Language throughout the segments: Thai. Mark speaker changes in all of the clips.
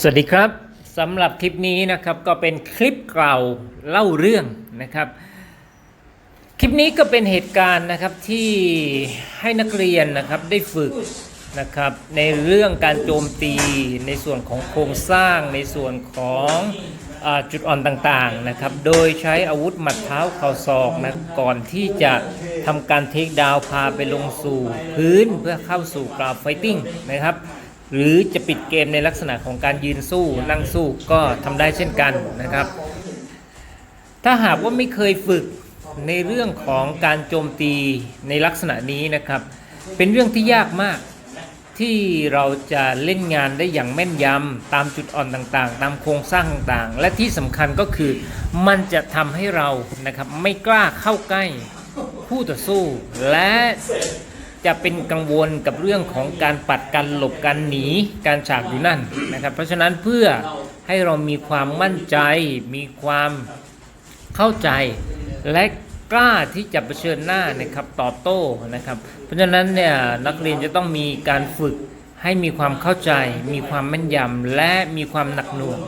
Speaker 1: สวัสดีครับสำหรับคลิปนี้นะครับก็เป็นคลิปเก่าเล่าเรื่องนะครับ คลิปนี้ก็เป็นเหตุการณ์นะครับที่ให้นักเรียนนะครับได้ฝึกนะครับในเรื่องการโจมตีในส่วนของโครงสร้างในส่วนของอจุดอ่อนต่างๆนะครับ โดยใช้อาวุธหมัดเท้าเข่าศอกนะก่อนที่จะทำการเทคดาวน์พาไปลงสู่พื้นเพื่อเข้าสู่กราฟไฟติ้งนะครับ หรือจะปิดเกมในลักษณะของการยืนสู้นั่งสู้ก็ทำได้เช่นกันนะครับ ถ้าหากว่าไม่เคยฝึกในเรื่องของการโจมตีในลักษณะนี้นะครับ เป็นเรื่องที่ยากมากที่เราจะเล่นงานได้อย่างแม่นยำตามจุดอ่อนต่างๆ ตามโครงสร้างต่างๆ และที่สำคัญก็คือมันจะทำให้เรานะครับไม่กล้าเข้าใกล้คู่ต่อสู้และ จะเป็นกังวลกับเรื่องของการปัดการหลบการหนี การฉากอยู่นั่นนะครับ เพราะฉะนั้นเพื่อให้เรามีความมั่นใจ มีความเข้าใจและกล้าที่จะเผชิญหน้านะครับตอบโต้นะครับ เพราะฉะนั้นเนี่ยนักเรียนจะต้องมีการฝึกให้มีความเข้าใจ มีความแม่นยำและมีความหนักหน่วง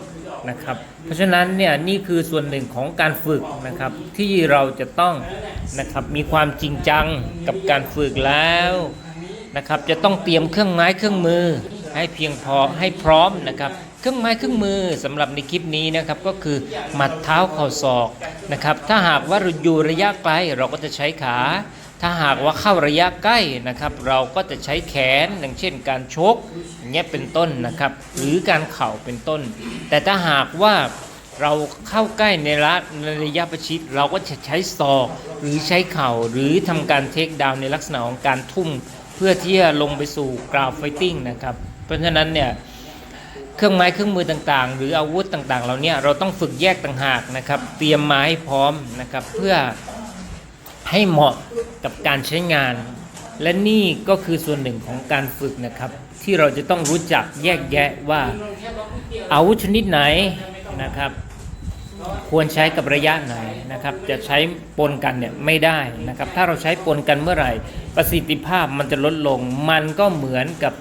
Speaker 1: นะครับ เพราะฉะนั้นเนี่ยนี่คือส่วนหนึ่งของการฝึกนะครับที่เราจะต้อง นะครับมีความจริงจังกับการฝึกแล้วนะครับจะต้องเตรียมเครื่องไม้เครื่องมือ ให้เพียงพอให้พร้อมนะครับเครื่องไม้เครื่องมือสำหรับในคลิปนี้นะครับก็คือหมัดเท้าเข่าศอกนะครับถ้าหากว่าเราอยู่ระยะไกลเราก็จะใช้ขา ถ้าหากว่าเข้าระยะใกล้นะครับ เราก็จะใช้แขนอย่างเช่น การชกอย่างเงี้ยเป็นต้นนะครับหรือการเข่าเป็นต้น แต่ถ้าหากว่า เราเข้าใกล้ในระระยะประชิด เราก็จะใช้ศอกหรือใช้เข่าหรือทำการเทคดาวน์ในลักษณะของการทุ่ม เพื่อที่จะลงไปสู่กราวไฟติ้งนะครับ เพราะฉะนั้นเนี่ยเครื่องไม้เครื่องมือต่างๆ หรืออาวุธต่างๆ เราเนี่ยเราต้องฝึกแยกต่างหากนะครับ เตรียมมาให้พร้อมนะครับ เพื่อให้เหมาะกับการใช้งาน และนี่ก็คือส่วนหนึ่งของการฝึกนะครับ ที่เราจะต้องรู้จักแยกแยะว่าอาวุธชนิดไหนนะครับ ควรใช้กับระยะไหนนะครับ จะใช้ปนกันเนี่ยไม่ได้นะครับ ถ้าเราใช้ปนกันเมื่อไหร่ ประสิทธิภาพมันจะลดลง มันก็เหมือนกับ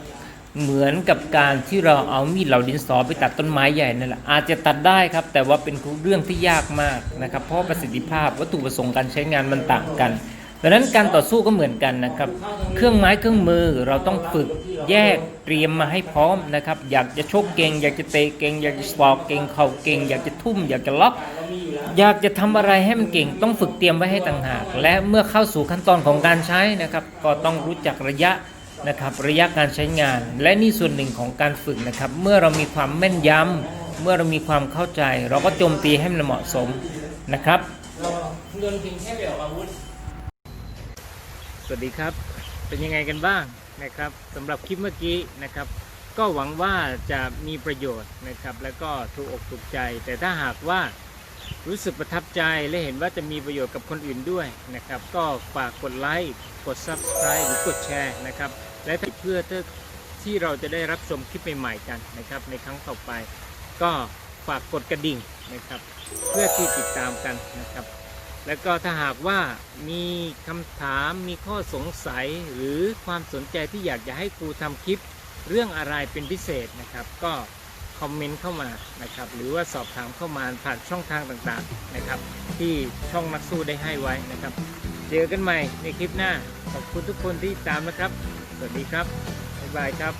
Speaker 1: เหมือนกับการที่เราเอามีดเหลาดินสอไปตัดต้นไม้ใหญ่นั่นแหละอาจจะตัดได้ครับ แต่ว่าเป็นเรื่องที่ยากมากนะครับ เพราะประสิทธิภาพวัตถุประสงค์การใช้งานมันต่างกัน ดังนั้นการต่อสู้ก็เหมือนกันนะครับ เครื่องไม้เครื่องมือเราต้องฝึกแยกเตรียมมาให้พร้อมนะครับ อยากจะชกเก่ง อยากจะเตะเก่ง อยากจะสปอกเก่ง เข่าเก่ง อยากจะทุ่ม อยากจะล็อก อยากจะทำอะไรให้มันเก่ง ต้องฝึกเตรียมไว้ให้ต่างหาก และเมื่อเข้าสู่ขั้นตอนของการใช้นะครับ ก็ต้องรู้จักระยะนะครับ ระยะการใช้งาน และนี่ส่วนหนึ่งของการฝึกนะครับ เมื่อเรามีความแม่นยำเมื่อเรามีความเข้าใจ เราก็โจมตีให้มันเหมาะสมนะครับเงินเพียงแค่เดียวอาวุธ สวัสดีครับ เป็นยังไงกันบ้างนะครับสำหรับคลิปเมื่อกี้นะครับ ก็หวังว่าจะมีประโยชน์นะครับ แล้วก็ถูกอกถูกใจ แต่ถ้าหากว่ารู้สึกประทับใจและเห็นว่าจะมีประโยชน์กับคนอื่นด้วยนะครับ ก็ฝากกดไลค์กด Subscribe หรือกดแชร์นะครับ และเพื่อที่เราจะได้รับชมคลิปใหม่ๆกันนะครับ ในครั้งต่อไป ก็ฝากกดกระดิ่งนะครับ เพื่อที่ติดตามกันนะครับ แล้วก็ถ้าหากว่ามีคำถามมีข้อสงสัยหรือความสนใจที่อยากจะให้ครูทำคลิปเรื่องอะไรเป็นพิเศษนะครับ ก็คอมเมนต์เข้ามานะครับหรือว่าสอบถามเข้ามาผ่านช่องทางต่างๆนะครับที่ช่องนักสู้ได้ให้ไว้นะครับ เจอกันใหม่ในคลิปหน้า ขอบคุณทุกคนที่ติดตามนะครับ สวัสดีครับ บ๊ายบายครับ